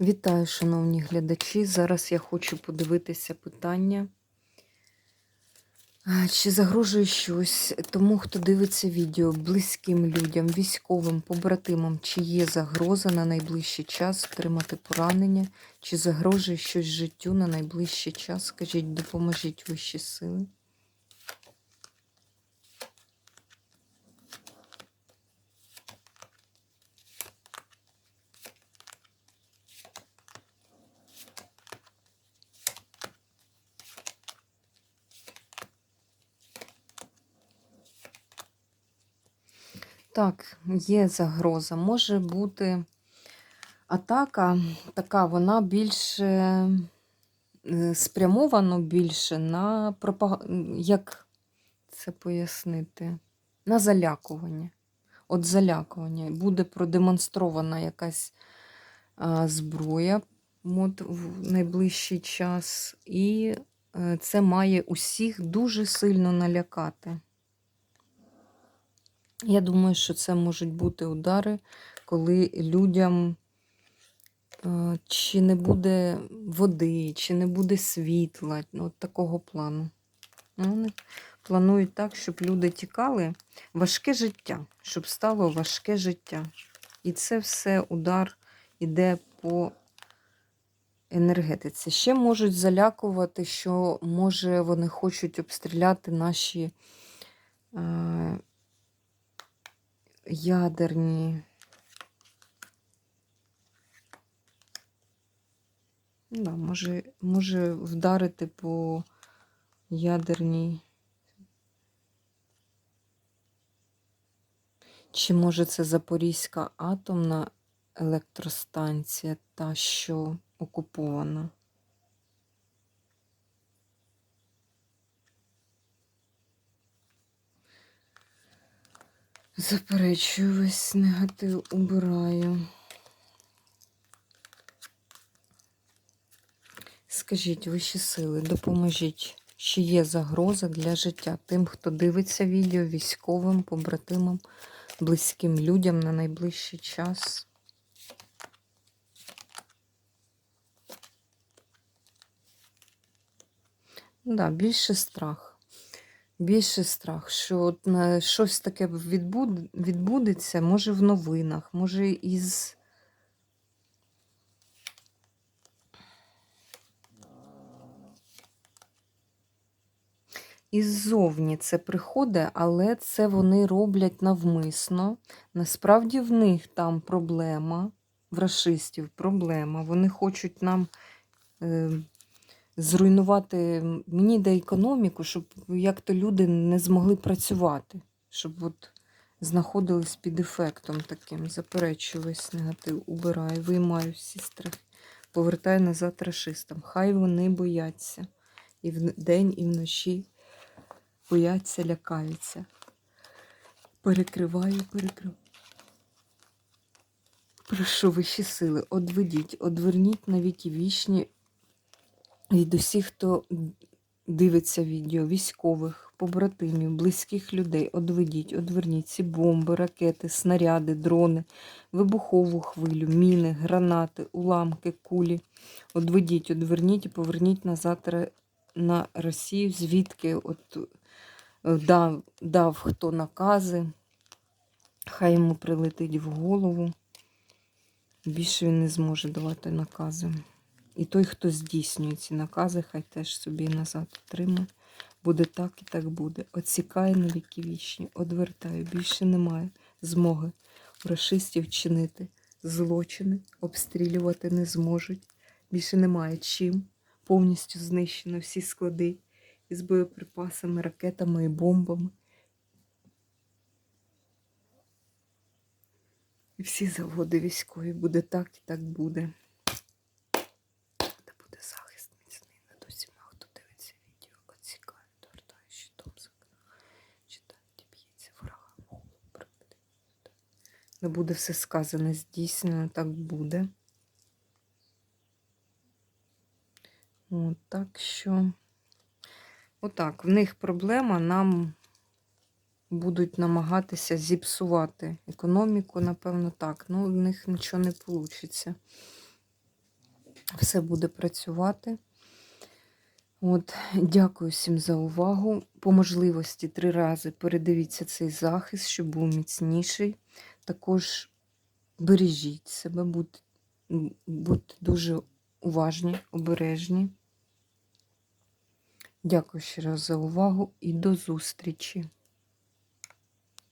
Вітаю, шановні глядачі. Зараз я хочу подивитися питання. Чи загрожує щось тому, хто дивиться відео близьким людям, військовим, побратимам, чи є загроза на найближчий час отримати поранення, чи загрожує щось життю на найближчий час? Скажіть, допоможіть вищі сили. Так, є загроза. Може бути атака така, вона більше е, спрямована більше на пропаганду, як це пояснити? На залякування. От залякування. Буде продемонстрована якась зброя от, в найближчий час, і е, це має усіх дуже сильно налякати. Я думаю, що це можуть бути удари, коли людям е, чи не буде води, чи не буде світла, ну, от такого плану. Ну, Вони планують так, щоб люди тікали. Важке життя, щоб стало важке життя. І це все удар іде по енергетиці. Ще можуть залякувати, що може вони хочуть обстріляти наші. Ядерні. Ну Да, може, може вдарити по ядерній. Чи може це Запорізька атомна електростанція, та що окупована? Заперечую весь негатив убираю. Скажіть, вищі сили, допоможіть, чи є загроза для життя тим, хто дивиться відео військовим, побратимам, близьким людям на найближчий час. Да, більше страх. Більше страх, що от на щось таке відбуд... відбудеться, може в новинах, може із. Іззовні це приходить, але це вони роблять навмисно. Насправді в них там проблема, в расистів проблема. Вони хочуть нам. Е зруйнувати мені де економіку, щоб як то люди не змогли працювати, щоб от знаходились під ефектом таким. Заперечую весь негатив, убираю, виймаю всі страхи, повертаю назад расистам. Хай вони бояться. І вдень, і вночі бояться, лякаються. Перекриваю, перекриваю. Прошу вищі сили, одведіть, одверніть навіки вічні від усіх, хто дивиться відео, військових, побратимів, близьких людей, одведіть, одверніть ці бомби, ракети, снаряди, дрони, вибухову хвилю, міни, гранати, уламки, кулі. Одведіть, одверніть і поверніть назад на Росію, звідки от е, дав, дав хто накази. Хай йому прилетить в голову. Більше він не зможе давати накази. І той, хто здійснює ці накази, хай теж собі назад отримає. Буде так і так буде. Отсікає на віки вічні, одвертаю. Більше немає змоги у расистів чинити злочини, обстрілювати не зможуть. Більше немає чим. Повністю знищено всі склади із боєприпасами, ракетами і бомбами. І всі заводи військові буде так і так буде. Не буде все сказане, здійснено, так буде. От, так що, отак, в них проблема, нам будуть намагатися зіпсувати економіку, напевно, так. Ну, в них нічого не вийде. Все буде працювати. От, дякую всім за увагу. По можливості три рази передивіться цей захист, щоб був міцніший. Також бережіть себе, будьте, будьте дуже уважні, обережні. Дякую ще раз за увагу і до зустрічі!